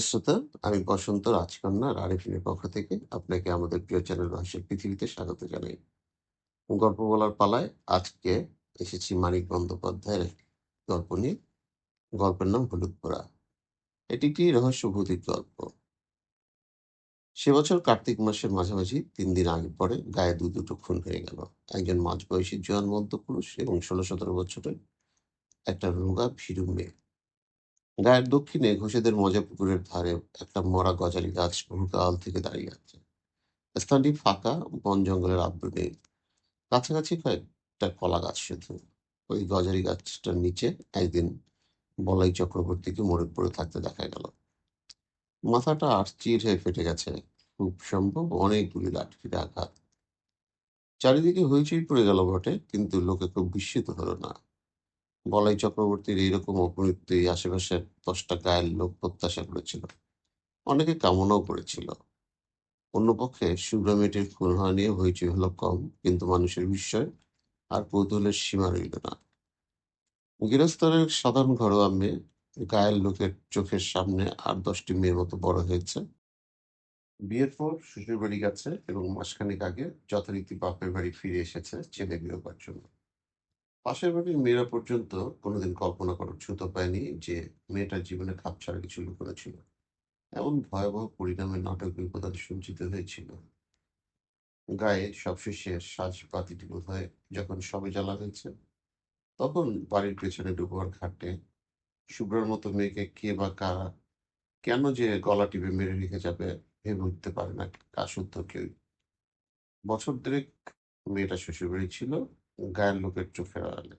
শ্রোতা, আমি বসন্ত রাজকন্যা আরেফিনের পক্ষ থেকে আপনাকে আমাদের প্রিয় চ্যানেল রহস্যের পৃথিবীতে স্বাগত জানাই। গল্প বলার পালায় আজকে এসেছি মানিক বন্দ্যোপাধ্যায়ের গল্প নিয়ে। গল্পের নাম হলুদ পোড়া। এটি একটি রহস্য ভৌতিক গল্প। সে বছর কার্তিক মাসের মাঝামাঝি তিন দিন আগে পরে গায়ে দু দুটো খুন হয়ে গেল। একজন মাঝবয়সী জোয়ান মধ্যপুরুষ এবং ষোলো সতেরো বছরের একটা রোগা ভীরু মেয়ে। গায়ের দক্ষিণে ঘোষেদের মজা পুকুরের ধারে একটা মরা গজালি গাছ বহুকাল থেকে দাঁড়িয়ে আছে। স্থানটি ফাঁকা, বন জঙ্গলের আব্রু নেই কাছাকাছি কয়েকটা কলা গাছ শুধু। ওই গজারি গাছটার নিচে একদিন বলাই চক্রবর্তীকে মরে পড়ে থাকতে দেখা গেল। মাথাটা আটচির হয়ে ফেটে গেছে। খুব সম্ভব অনেকগুলি লাঠির আঘাত চারিদিকে হইচই পড়ে গেল বটে, কিন্তু লোকে খুব বিস্মিত হলো না। বলাই চক্রবর্তীর এইরকম অপমৃত্যু আশেপাশের দশটা গায়ের লোক প্রত্যাশা করেছিল। অনেকে কামনাও করেছিল। অন্যপক্ষে শুভ্রা মেয়েটির খুন হওয়া নিয়ে হইচই হলো কম, কিন্তু মানুষের বিস্ময় আর কৌতূহলের সীমা রইল না। গৃহস্থলের সাধারণ ঘরোয়া মেয়ে গায়ের লোকের চোখের সামনে আট দশটি মেয়ের মতো বড় হয়েছে। বিয়ের পর শ্বশুর বাড়ি গেছে এবং মাসখানেক আগে যথারীতি বাপের বাড়ি ফিরে এসেছে ছেলে বিয়ে জন্য। পাশের বাড়ির মেয়েরা পর্যন্ত কোনোদিন কল্পনা করার ছুতো পায়নি যে মেয়েটার জীবনে খাপ ছাড়া কিছু লুকোনো ছিল। এমন ভয়াবহ পরিণামে নাটক বিপদান সঞ্চিত হয়েছিল। গায়ে সবশেষে সাজ বাতিটি বোধ হয় যখন সবে জ্বালা হয়েছে, তখন বাড়ির পেছনে ডুবোয়ার ঘাটে শুভ্রার মতো মেয়েকে কে বা কারা কেন যে গলা টিপে মেরে রেখে যাবে ভেবে উঠতে পারে না কাশুদ্ধ কেউ। বছর দেড়েক মেয়েটা শ্বশুরবাড়ি ছিল গায়ের লোকের চোখের আড়ালে।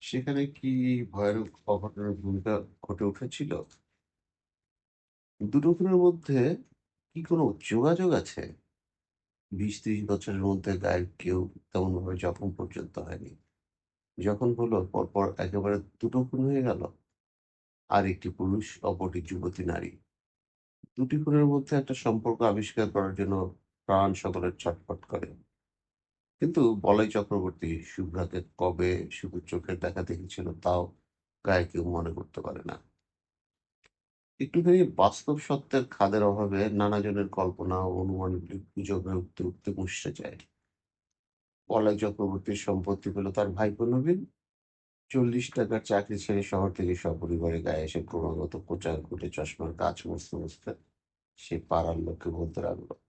সেখানে কি ভয়ানক অঘটনের ভূমিকা ঘটে উঠেছিল? দুটো খুনের মধ্যে কি কোনো যোগাযোগ আছে? বিশ ত্রিশ বছরের মধ্যে গায়ের কেউ তেমন ভাবে জখম পর্যন্ত হয়নি। যখন হলো, পরপর একেবারে দুটো খুন হয়ে গেল। আর একটি পুরুষ, অপরটি যুবতী নারী। দুটি খুনের মধ্যে একটা সম্পর্ক আবিষ্কার করার জন্য প্রাণ সকলের ছটফট করে। কিন্তু বলাই চক্রবর্তী শুভ্রাকে কবে শুধু চোখের দেখা দেখেছিল তাও গায়ে কেউ মনে করতে পারে না। একটুখানি বাস্তব সত্যের খাদের অভাবে নানাজনের কল্পনা ও অনুমানগুলি গুজবে উঠতে উঠতে মুষড়ে যায়। বলাই চক্রবর্তীর সম্পত্তি পেল তার ভাইপো নবীন। চল্লিশ টাকার চাকরি ছেড়ে শহর থেকে সপরিবারে গায়ে এসে ক্রমাগত কোচা ঘুটে চশমার কাজ মুছতে মুছতে সে পাড়ার লোককে বলতে লাগল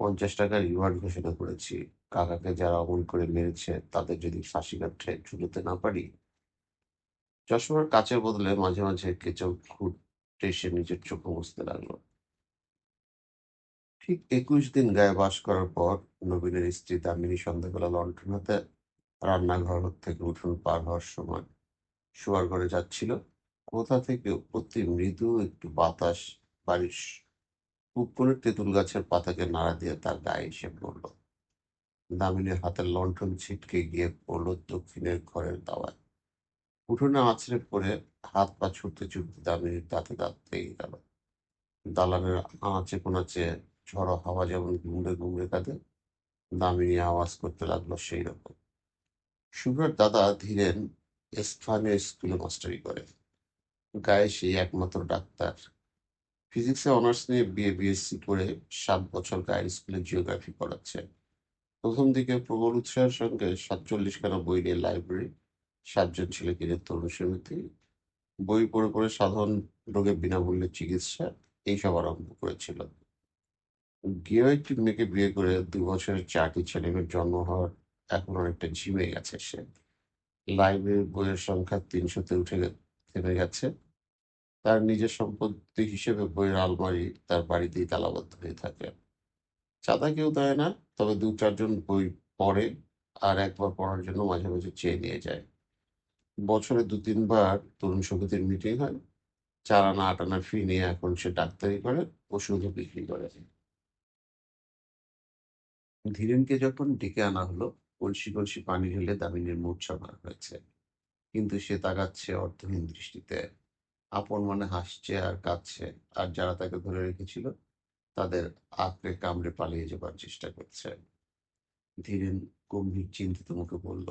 পঞ্চাশ টাকার রিওয়ার্ড ঘোষণা করেছি। কাকাকে যারা অমন করে মেরেছে, তাদের যদি ফাঁসি কাঠে ঝুলোতে না পারি? চশমার কাচের বদলে মাঝে মাঝে কেচল ঘুরতে সে নিজের চোখে মুছতে লাগল। ঠিক একুশ দিন গায়ে বাস করার পর নবীনের স্ত্রী দামিনী সন্ধ্যাবেলা লণ্ঠন হাতে রান্নাঘর থেকে উঠোন পার হওয়ার সময় শোয়ার ঘরে যাচ্ছিল। কোথা থেকে অতি মৃদু একটু বাতাস বাড়ির উপকূলের তেঁতুল গাছের পাতাকে নাড়া দিয়ে তার গায়ে এসে পড়ল। দামিনীর হাতের লণ্ঠন ছিটকে গিয়ে পড়ল দক্ষিণের ঘরের দাওয়ায়। উঠোনে আছড়ে পড়ে হাত পা ছুটতে ছুটতে দামিনীর দাঁতে দাঁত লেগে গেল। দালানের আঁচে কোনাচে ঝড়ো হাওয়া যেমন ঘুমড়ে ঘুমড়ে কাঁদে, দামিনী আওয়াজ করতে লাগল সেই রকম। শুভ্রার দাদা ধীরেন স্থানীয় স্কুলে মাস্টারি করে। গায়ে সেই একমাত্র ডাক্তার। ফিজিক্সে অনার্স নিয়ে বিএ বিএসসি করে সাত বছর গায়ের স্কুলে জিওগ্রাফি পড়াচ্ছে। প্রথম দিকে প্রবল উৎসাহের সঙ্গে সাতচল্লিশ খানা বই নিয়ে লাইব্রেরি, সাতজন ছেলেকে তরুণ সমিতি বই পড়ে পড়ে সাধারণ রোগের বিনামূল্যে চিকিৎসা এইসব আরম্ভ করেছিল। গিয়েও একটি মেয়েকে বিয়ে করে দু বছরের চারটি ছেলে মেয়ের জন্ম হওয়ার এখন অনেকটা ঝিমে গেছে সে। লাইব্রেরির বইয়ের সংখ্যা তিনশোতে উঠে থেমে গেছে। তার নিজের সম্পত্তি হিসেবে বইয়ের আলমারি তার বাড়িতেই তালাবদ্ধ হয়ে থাকে। চাঁদা কেউ দেয় না, তবে দু চারজন বই পড়ে আর একবার পড়ার জন্য মাঝে মাঝে চেয়ে নিয়ে যায়। বছরে দু তিনবার তরুণ সমিতির মিটিং হয়। চার আনা, আট আনা ফি নিয়ে এখন সে ডাক্তারি করে, ওষুধও বিক্রি করে। ধীরেনকে যখন ডেকে আনা হলো, কলসি কলসি পানি ঢেলে দামিনীর মূর্ছা ভার হয়েছে। কিন্তু সে তাকাচ্ছে অর্থহীন দৃষ্টিতে। আপন মনে হাসছে আর কাঁদছে আর যারা তাকে ধরে রেখেছিল তাদের আঁকড়ে কামড়ে পালিয়ে যাবার চেষ্টা করছে ধীরেন গম্ভীর চিন্তিত মুখে বলল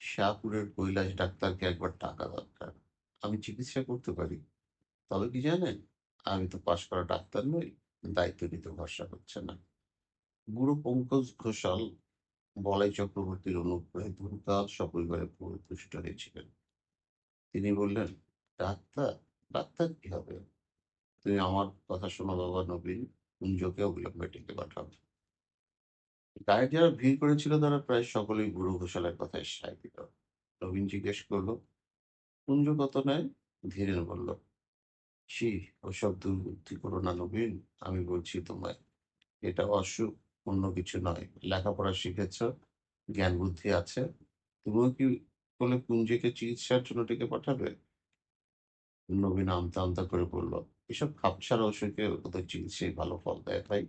শাহপুরের কৈলাস ডাক্তারকে একবার টাকা দরকার আমি চিকিৎসা করতে পারি তবে কি জানেন? আমি তো পাশ করা ডাক্তার নই। দায়িত্ব নিতে ভরসা হচ্ছে না। বুড়ো পঙ্কজ ঘোষাল বলাই চক্রবর্তীর অনুগ্রহে বহুকাল সপরিবারে পুষ্ট হয়েছিলেন। তিনি বললেন, ডাক্তার? ডাক্তার কি হবে? তুমি আমার কথা শোনো বাবা নবীন, কুঞ্জকে অবিলম্বে ডেকে পাঠাও। গায়ে যারা ভিড় করেছিল তারা প্রায় সকলেই বুড়ো ঘোষালের কথায় সায় দিল। নবীন জিজ্ঞেস করল, কুঞ্জ কত নেয়? ধীরেন বলল, ছি, ওসব দুর্বুদ্ধি করো না নবীন। আমি বলছি তোমায়, এটা অসুখ, অন্য কিছু নয়। লেখাপড়া শিখেছ, জ্ঞান বুদ্ধি আছে। তুমিও কি বলে কুঞ্জকে চিকিৎসার জন্য ডেকে পাঠাবে? নবীন আমতা আমতা করে বলল, এসব খাপছাড়া অসুখে ওদের চিকিৎসায় ভালো ফল দেয় ভাই।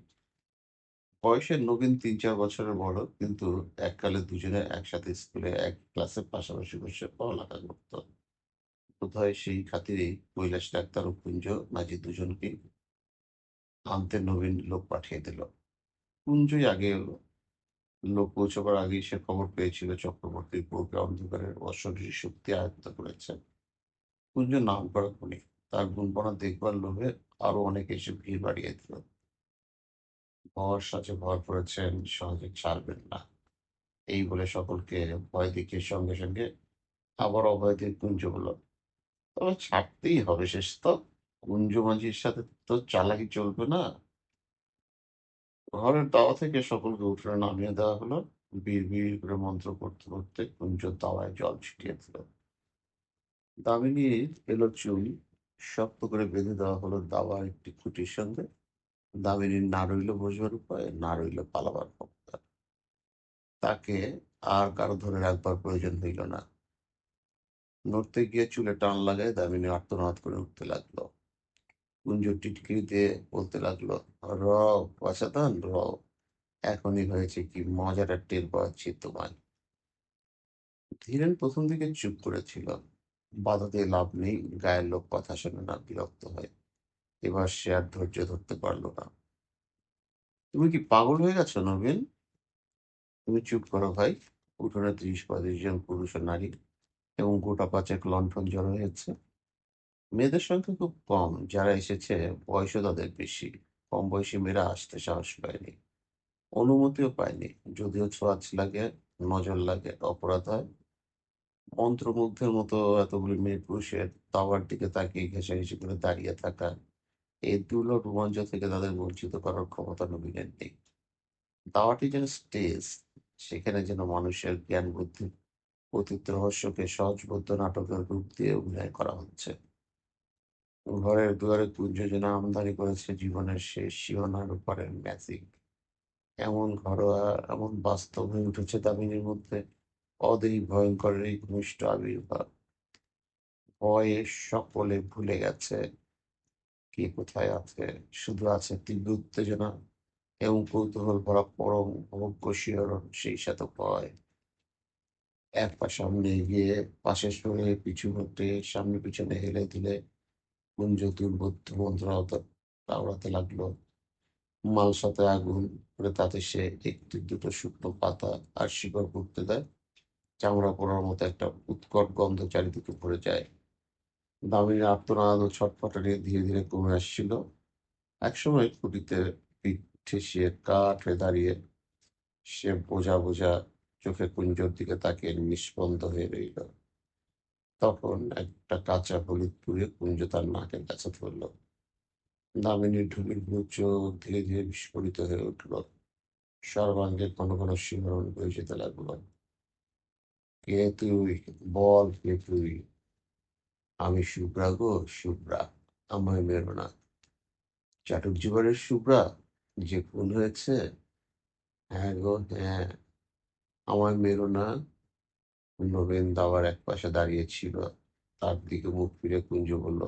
বয়সে নবীন তিন চার বছরের বড়, কিন্তু এককালে দুজনে একসাথে স্কুলে এক ক্লাসে পাশাপাশি বসে পড়ালেখা করত। বোধহয় সেই খাতিরেই কৈলাস ডাক্তার ও কুঞ্জ মাঝি দুজনকেই আনতে নবীন লোক পাঠিয়ে দিল। কুঞ্জই আগে লোক পৌঁছবার আগেই সে খবর পেয়েছিল চক্রবর্তীর বউকে অন্ধকারের অশরীরী শক্তি আয়ত্ত করেছে। কুঞ্জ নাম করা খুনি। তার গুণপনা দেখবার লোভে আরও অনেকে এসে ভিড় বাড়িয়ে দিল। ভর সাথে ভর করেছেন, সহজে ছাড়বেন না। এই বলে সকলকে ভয় দেখিয়ে সঙ্গে সঙ্গে আবার অভয় দিয়ে কুঞ্জ বলল, তবে ছাড়তেই হবে শেষ তো। কুঞ্জ মাঝির সাথে তো চালাকি চলবে না। ঘরের দাওয়া থেকে সকলকে উঠোনে নামিয়ে দেওয়া হলো। বিড় বিড় করে মন্ত্র করতে করতে কুঞ্জ দাওয়ায় জল ছিটিয়ে দিল। দামিনীর এলো চুল শক্ত করে বেঁধে দেওয়া হলো দাওয়ার একটি খুঁটির সঙ্গে। দামিনীর না রইল বসবার উপায়, না রইল পালাবার ক্ষমতা। তাকে আর কারও ধরে রাখবার প্রয়োজন হইল না। নড়তে গিয়ে চুলে টান লাগায় দামিনী আর্তনাদ করে উঠতে লাগল। কুঞ্জ টিটকিরি দিয়ে বলতে লাগল, র বাছাধন র, এখনই হয়েছে কি মজাটা টের পাচ্ছি তোমায়। ধীরেন প্রথম দিকে চুপ করেছিল। বাধা দিয়ে লাভ নেই, গায়ের লোক কথা শোনে না, বিরক্ত হয়। এবার সে আর ধৈর্য ধরতে পারল না। তুমি কি পাগল হয়ে গেছো নবীন? তুমি চুপ করো ভাই। উঠোনে ত্রিশ পঁয়ত্রিশ জন পুরুষ ও নারী এবং গোটা পাঁচেক লণ্ঠন জড়ো হয়েছে। মেয়েদের সংখ্যা খুব কম, যারা এসেছে বয়সও তাদের বেশি। কম বয়সী মেয়েরা আসতে সাহস পায়নি, অনুমতিও পায়নি। যদিও ছোঁয়াচ লাগে, নজর লাগে, অপরাধ হয়। মন্ত্রমুগ্ধের মতো এতগুলি মেয়ে পুরুষের দাওয়ার দিকে তাকিয়ে ঘেঁষাঘেঁষি করে দাঁড়িয়ে থাকা এই দুর্লভ রোমাঞ্চ থেকে তাদের বঞ্চিত করার ক্ষমতা নবীনের নেই। দাওয়াটি যেন স্টেজ, সেখানে যেন মানুষের জ্ঞান বুদ্ধি অতীত রহস্যকে সহজবোধ্য নাটকের রূপ দিয়ে অভিনয় করা হচ্ছে। ঘরের দুয়ারে যেন আমদানি করেছে জীবনের শেষ সীমানার উপরের ম্যাজিক। এমন ঘরোয়া, এমন বাস্তব হয়ে উঠেছে দামিনীর মধ্যে অদেই ভয়ঙ্করের এই ঘনিষ্ঠ আবির্ভাব। ভয়ে সকলে ভুলে গেছে কে কোথায় আছে, শুধু আছে তীব্র উত্তেজনা এবং কৌতূহল ভরা পরম অভোগ্য শিহরণ, সেই সাথে ভয়। এক পা সামনে এগিয়ে, পাশে সরে, পিছু হটে, সামনে পিছনে হেলে দিলে কুঞ্জ দুর্বোধ্য মন্ত্র আওড়াতে লাগল। মালসাতে আগুন করে তাতে সে একটি দুটো শুকনো পাতা আর শিকড় পুড়তে দেয়। চামড়া পোড়ার মতো একটা উৎকট গন্ধ চারিদিকে ভরে যায়। দামিনীর আর্তনাদ ও ছটফটানি ধীরে ধীরে কমে আসছিল। একসময় খুঁটিতে পিঠ কাঠ হয়ে দাঁড়িয়ে সে বোঝা বোঝা চোখে কুঞ্জর দিকে তাকিয়ে নিষ্পন্দ হয়ে রইল। তখন একটা কাঁচা হলুদ পুড়ে কুঞ্জ তার নাকের কাছে ধরল। দামিনীর ঢুলির ভূ ধীরে ধীরে বিস্ফোরিত হয়ে উঠল। সর্বাঙ্গে ঘন ঘন শিহরণ বয়ে যেতে লাগল। কে তুই? বল কে তুই? আমি শুভ্রা গো, শুভ্রা। আমায় মেরো না। চাটুক জীবনের শুভ্রা, যে খুন হয়েছে? হ্যাঁ গো, হ্যাঁ। আমায় মেরো না। নবীন দাওয়ার এক পাশে দাঁড়িয়েছিল তার দিকে মুখ ফিরে কুঞ্জ বলল,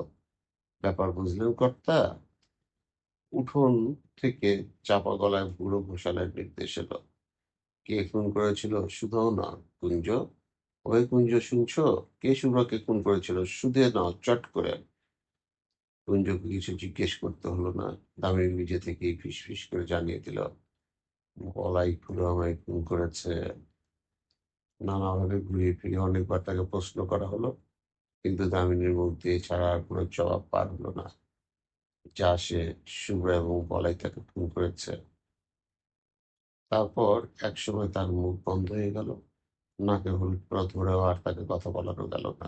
ব্যাপার বুঝলেন কর্তা? উঠোন থেকে চাপা গলায় বুড়ো ঘোষালের নির্দেশ এলো। কে খুন করেছিল? শুধাও না, কুঞ্জ। ওই কুঞ্জ শুনছো? কে শুভ্রাকে খুন করেছিল? শুধে নাও চট করে। কুঞ্জকে কিছু জিজ্ঞেস করতে হলো না। দামিনী নিজে থেকেই ফিস করে জানিয়ে দিল, বলাই খুলে আমায় খুন করেছে। নানাভাবে ঘুরিয়ে ফিরে অনেকবার তাকে প্রশ্ন করা হলো। কিন্তু দামিনীর মুখ দিয়ে ছাড়া আর কোনো জবাব পার হলো না যা সে শুভ্রা এবং বলাই তাকে খুন করেছে তারপর একসময় তার মুখ বন্ধ হয়ে গেল নাকে হলুদ ধরেও আর তাকে কথা বলানো গেল না।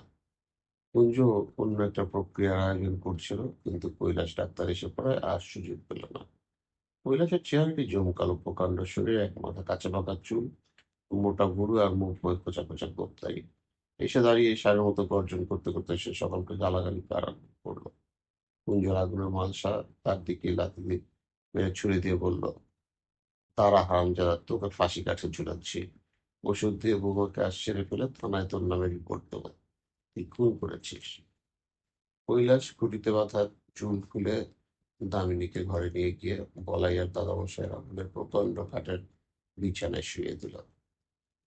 কুঞ্জ অন্য একটা প্রক্রিয়ার আয়োজন করছিল, কিন্তু কৈলাস ডাক্তার এসে পড়ায় আর সুযোগ পেল না। কৈলাসের চেহারাটি জমকালো, প্রকাণ্ড শরীরে এক মাথা কাঁচা পাকা চুল, মোটা গুরু আর মুখ ময় খোঁচা খোঁচা গোপ্তাই এসে দাঁড়িয়ে সারের মতো গর্জন করতে করতে সে সকলকে গালাগালি আরম্ভ করল। কুঞ্জর আগুনের মালসা তার দিকে লাথি দিয়ে ছুড়ে দিয়ে বলল, তারা হারাম হারামজাদা, তোকে ফাঁসি কাঠে ঝুলাচ্ছি। ওষুধ দিয়ে বৌমাকে আজ সেরে ফেলে থানায় তোর নামে রিপোর্ট দেবো। তুই খুন করেছিস। কৈলাস খুঁটিতে বাঁধা চুল খুলে দামিনীকে ঘরে নিয়ে গিয়ে বলাই আর দাদামশাই আগুনের প্রকাণ্ড কাঠের বিছানায় শুয়ে দিল।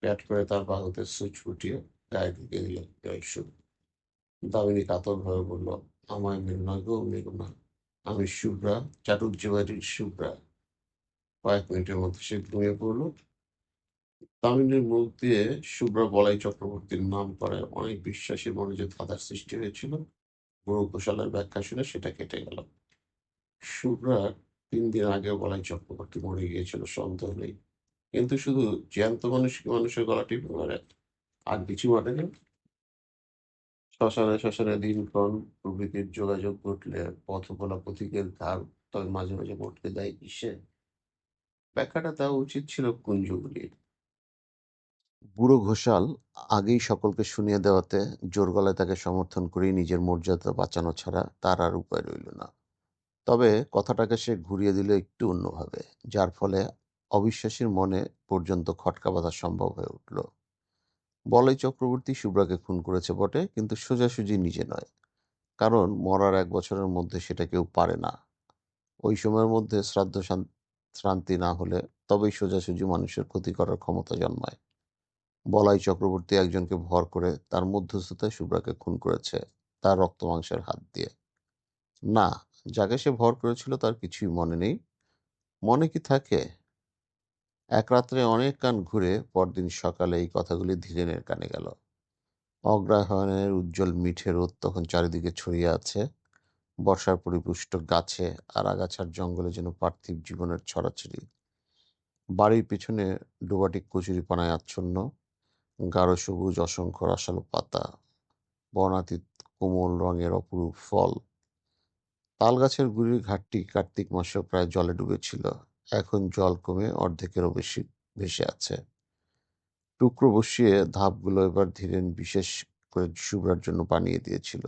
প্যাট করে তার বাহুতে সুচ ফুটিয়ে গায়ে ঢুকে দিল জয়সুর দামিনী কাতর ভাবে বলল, আমায় মেরো গো মেরো না। আমি শুভ্রা চাটুর্য বাড়ির শুভ্রা। কয়েক মিনিটের মধ্যে সে ঘুমিয়ে পড়ল। দামিনীর মুখ দিয়ে শুভ্রা বলাই চক্রবর্তীর নাম করে অনেক বিশ্বাসী মনে যে ধাঁধার সৃষ্টি হয়েছিল বুড়ো ঘোষালের ব্যাখ্যা শুনে সেটা কেটে গেল। শুভ্রার তিন দিন আগে বলাই চক্রবর্তী মরে গিয়েছিল, সন্দেহ নেই। কিন্তু শুধু জ্যান্ত মানুষ মানুষের গলা টিপে মারে আর কিছু মারেনি শ্মশানে শ্মশানে দিনক্ষণ প্রভৃতির যোগাযোগ ঘটলে পথ বলা পথিকের ধার তবে মাঝে মাঝে মটকে দেয় কিসে ব্যাখ্যাটা দেওয়া উচিত ছিল কুঞ্জগুলির বুড়ো ঘোষাল আগেই সকলকে শুনিয়ে দেওয়াতে জোর গলায় তাকে সমর্থন করেই নিজের মর্যাদা বাঁচানো ছাড়া তার আর উপায় রইল না। তবে কথাটাকে সে ঘুরিয়ে দিল একটু অন্যভাবে, যার ফলে অবিশ্বাসীর মনে পর্যন্ত খটকা বাঁধা সম্ভব হয়ে উঠল। বলাই চক্রবর্তী শুভ্রাকে খুন করেছে বটে, কিন্তু সোজাসুজি নিজে নয়। কারণ মরার এক বছরের মধ্যে সেটা কেউ পারে না। ওই সময়ের মধ্যে শ্রাদ্ধ শ্রান্তি না হলে তবেই সোজাসুজি মানুষের ক্ষতি করার ক্ষমতা জন্মায়। বলাই চক্রবর্তী একজনকে ভর করে তার মধ্যস্থতায় শুভ্রাকে খুন করেছে তার রক্ত মাংসের হাত দিয়ে। না, যাকে সে ভর করেছিল তার কিছুই মনে নেই। মনে কি থাকে? এক রাত্রে অনেক কান ঘুরে পরদিন সকালে এই কথাগুলি ধীরেনের কানে গেল। অগ্রহায়ণের উজ্জ্বল মিঠে রোদ তখন চারিদিকে ছড়িয়ে আছে। বর্ষার পরিপুষ্ট গাছে আর আগাছার জঙ্গলে যেন পার্থিব জীবনের ছড়াছড়ি। বাড়ির পিছনে ডোবাটি কচুরিপানায় আচ্ছন্ন গাঢ়, সবুজ, অসংখ্য রসালো পাতা, বর্ণাতীত কোমল রঙের অপরূপ ফল। তাল গাছের গুড়ির ঘাটটি কার্তিক মাসেও প্রায় জলে ডুবেছিল। এখন জল কমে অর্ধেকেরও বেশি, ভেসে আছে। টুকরো বসিয়ে ধাপগুলো এবার ধীরেন বিশেষ করে শুভ্রার জন্য বানিয়ে দিয়েছিল।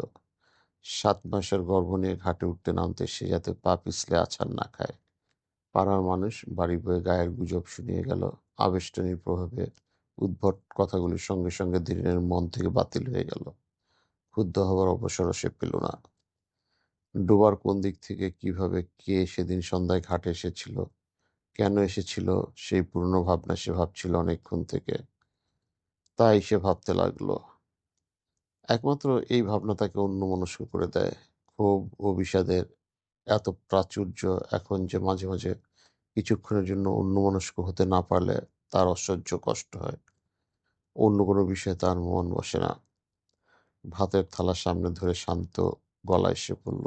সাত মাসের গর্ভ নিয়ে ঘাটে উঠতে নামতে সে যাতে পা পিছলে আছাড় না খায়। পাড়ার মানুষ বাড়ি বয়ে গায়ের গুজব শুনিয়ে গেল। আবেষ্টনীর প্রভাবে উদ্ভট কথাগুলির সঙ্গে সঙ্গে ধীরেনের মন থেকে বাতিল হয়ে গেল। ক্ষুব্ধ হবার অবসরও সে পেল না। ডোবার কোন দিক থেকে কীভাবে কে সেদিন সন্ধ্যায় ঘাটে এসেছিল, কেন এসেছিল, সেই পুরনো ভাবনা সে ভাবছিল অনেকক্ষণ থেকে। তাই সে ভাবতে লাগল। একমাত্র এই ভাবনা তাকে অন্যমনস্ক করে দেয়। ক্ষোভ ও বিষাদের এত প্রাচুর্য এখন যে মাঝে মাঝে কিছুক্ষণের জন্য অন্যমনস্ক হতে না পারলে তার অসহ্য কষ্ট হয়। অন্য কোনো বিষয়ে তার মন বসে না। ভাতের থালা সামনে ধরে শান্ত গলায় সে বলল,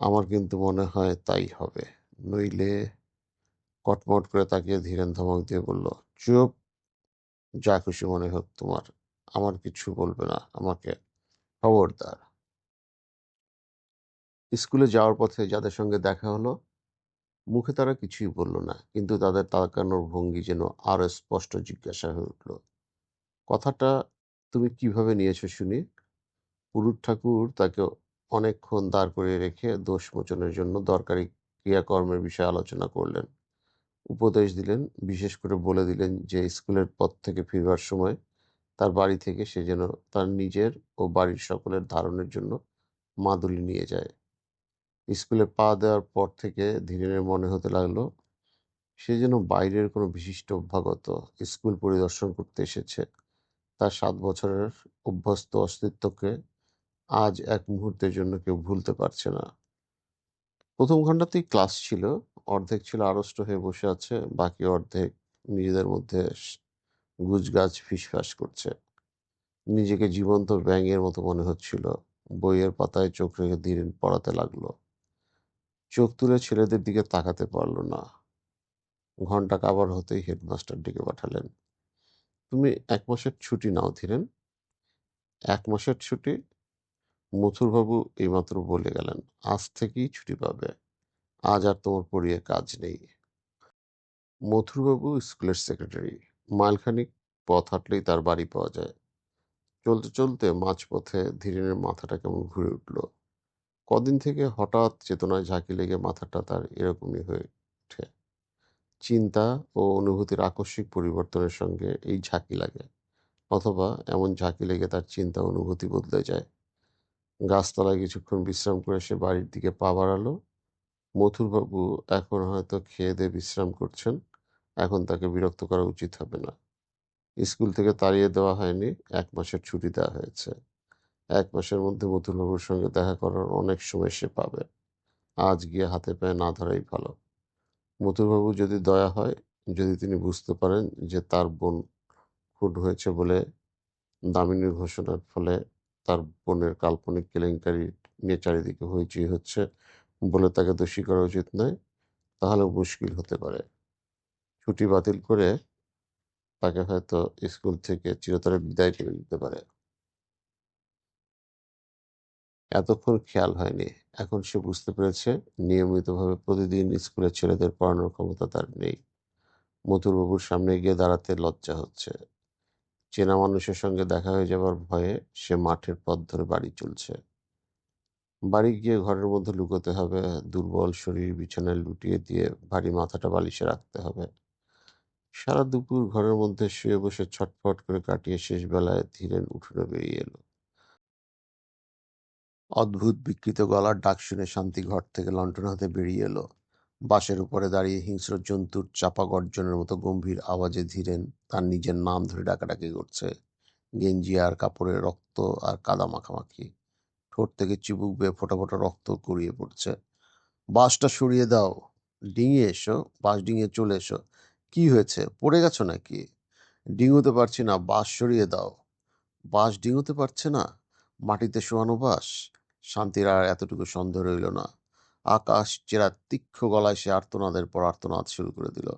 আমার কিন্তু মনে হয় তাই হবে। নইলে কটমট করে তাকিয়ে ধীরেন ধমক দিয়ে বলল, চুপ। যা খুশি মনে হোক তোমার। আমার কিছু বলবে না। আমাকে খবরদার। স্কুলে যাওয়ার পথে যাদের সঙ্গে দেখা হলো, মুখে তারা কিছুই বলল না, কিন্তু তাদের তাকানোর ভঙ্গি যেন আরও স্পষ্ট জিজ্ঞাসা হয়ে উঠল কথাটা তুমি কীভাবে নিয়েছো শুনি। পুরুত ঠাকুর তাকে অনেকক্ষণ দাঁড় করিয়ে রেখে দোষ মোচনের জন্য দরকারি ক্রিয়াকর্মের বিষয়ে আলোচনা করলেন। উপদেশ দিলেন, বিশেষ করে বলে দিলেন যে স্কুলের পথ থেকে ফিরবার সময় তার বাড়ি থেকে সে যেন তার নিজের ও বাড়ির সকলের ধারণের জন্য মাদুলি নিয়ে যায়। স্কুলে পা দেওয়ার পর থেকে ধীরেনের মনে হতে লাগল, সে যেন বাইরের কোনো বিশিষ্ট অভ্যাগত স্কুল পরিদর্শন করতে এসেছে। তার সাত বছরের অভ্যস্ত অস্তিত্বকে আজ এক মুহূর্তের জন্য কেউ ভুলতে পারছে না। প্রথম ঘন্টাতেই ক্লাস ছিল, অর্ধেক ছিল আড়ষ্ট হয়ে বসে আছে, বাকি অর্ধেক নিজেদের মধ্যে গুজগাছ ফিসফাস করছে। নিজেকে জীবন্ত ব্যাঙের মতো মনে হচ্ছিল, বইয়ের পাতায় চোখ রেখে ধীরেন পড়াতে লাগল। চোখ তুলে ছেলেদের দিকে তাকাতে পারল না। ঘণ্টা কাবার হতেই হেডমাস্টার ডেকে পাঠালেন। তুমি এক মাসের ছুটি নাও, ধীরেন। এক মাসের ছুটি? মথুরবাবু এইমাত্র বলে গেলেন, আজ থেকেই ছুটি পাবে। আজ আর তোমার পড়িয়ে কাজ নেই। মথুরবাবু, স্কুলের সেক্রেটারি, মাইলখানিক পথ হাঁটলেই তার বাড়ি পাওয়া যায়। চলতে চলতে মাঝপথে ধীরেনের মাথাটা কেমন ঘুরে উঠল। কদিন থেকে হঠাৎ চেতনায় ঝাঁকি লেগে মাথাটা তার এরকমই হয়ে চিন্তা ও অনুভূতির আকস্মিক পরিবর্তনের সঙ্গে এই ঝাঁকি লাগে, অথবা এমন ঝাঁকি লেগে তার চিন্তা অনুভূতি বদলে যায়। গাছতলায় কিছুক্ষণ বিশ্রাম করে সে বাড়ির দিকে পা বাড়ালো। মথুরবাবু এখন হয়তো খেয়ে দিয়ে বিশ্রাম করছেন, এখন তাকে বিরক্ত করা উচিত হবে না। স্কুল থেকে তাড়িয়ে দেওয়া হয়নি, এক মাসের ছুটি দেওয়া হয়েছে। এক মাসের মধ্যে মথুরবাবুর সঙ্গে দেখা করার অনেক সময় সে পাবে। আজ গিয়ে হাতে পায়ে না ধরাই ভালো। মথুরবাবু যদি দয়া হয়, যদি তিনি বুঝতে পারেন যে তার বোন খুন হয়েছে বলে দামিনীর ঘোষণার ফলে তার বোনের কাল্পনিক কেলেঙ্কারি নিয়ে চারিদিকে হইচই হচ্ছে বলে তাকে দোষী করা উচিত নয় তাহলে মুশকিল হতে পারে। ছুটি বাতিল করে তাকে হয়তো স্কুল থেকে চিরতরে বিদায় করে দিতে পারে। এতক্ষণ খেয়াল হয়নি। এখন সে বুঝতে পেরেছে, নিয়মিতভাবে প্রতিদিন স্কুলের ছেলেদের পড়ানোর ক্ষমতা তার নেই। মথুরবাবুর সামনে গিয়ে দাঁড়াতে লজ্জা হচ্ছে। চেনা মানুষের সঙ্গে দেখা হয়ে যাবার ভয়ে সে মাঠের পথ ধরে বাড়ি চলছে। বাড়ি গিয়ে ঘরের মধ্যে লুকোতে হবে, দুর্বল শরীর বিছানায় লুটিয়ে দিয়ে ভারী মাথাটা বালিশে রাখতে হবে। সারা দুপুর ঘরের মধ্যে শুয়ে বসে ছটফট করে কাটিয়ে শেষ বেলায় ধীরেন উঠোনে বেরিয়ে এলো। অদ্ভুত বিকৃত গলার ডাক শুনে শান্তি ঘর থেকে লণ্ঠন হাতে বেরিয়ে এলো। বাসের উপরে দাঁড়িয়ে হিংস্র জন্তুর চাপা গর্জনের মতো গম্ভীর আওয়াজে ধীরেন তার নিজের নাম ধরে ডাকাডাকি করছে। গেঞ্জি আর কাপড়ে রক্ত আর কাদা মাখামাখি। ঠোঁট থেকে চিবুক বেয়ে ফোটা ফোটা রক্ত গড়িয়ে পড়ছে। বাসটা সরিয়ে দাও। ডিঙিয়ে এসো। বাস ডিঙিয়ে চলে এসো। কি হয়েছে? পড়ে গেছো নাকি? ডিঙোতে পারছি না। বাস সরিয়ে দাও। বাস ডিঙোতে পারছে না? মাটিতে শোয়ানো বাস শান্তির আর এতটুকু সন্দেহ রইল না। আকাশ চেরা তীক্ষ্ণ গলায় সে আর্তনাদের পর আর্তনাদ শুরু করে দিল।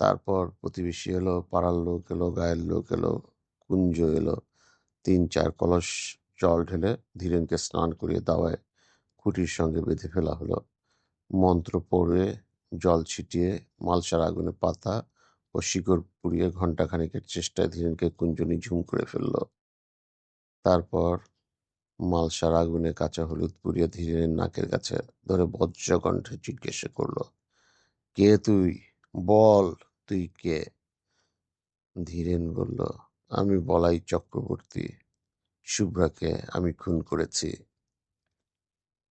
তারপর প্রতিবেশী এলো, পাড়ার লোক এলো, গায়ের লোক এলো, কুঞ্জ এলো। তিন চার কলস জল ঢেলে ধীরেনকে স্নান করিয়ে দাওয়ায় খুঁটির সঙ্গে বেঁধে ফেলা হলো। মন্ত্র পড়ে জল ছিটিয়ে মালসার আগুনে পাতা ও শিকড় পুড়িয়ে ঘণ্টাখানেকের চেষ্টায় ধীরেনকে কুঞ্জনি ঝুম করে ফেলল। তারপর মালসার আগুনে কাঁচা হলুদ পুড়িয়ে ধীরে নাকের কাছে ধরে বজ্র কণ্ঠে জিজ্ঞেস করল, কে তুই? বল, তুই কে? ধীরেন বলল, আমি বলাই চক্রবর্তী। শুভ্রাকে আমি খুন করেছি।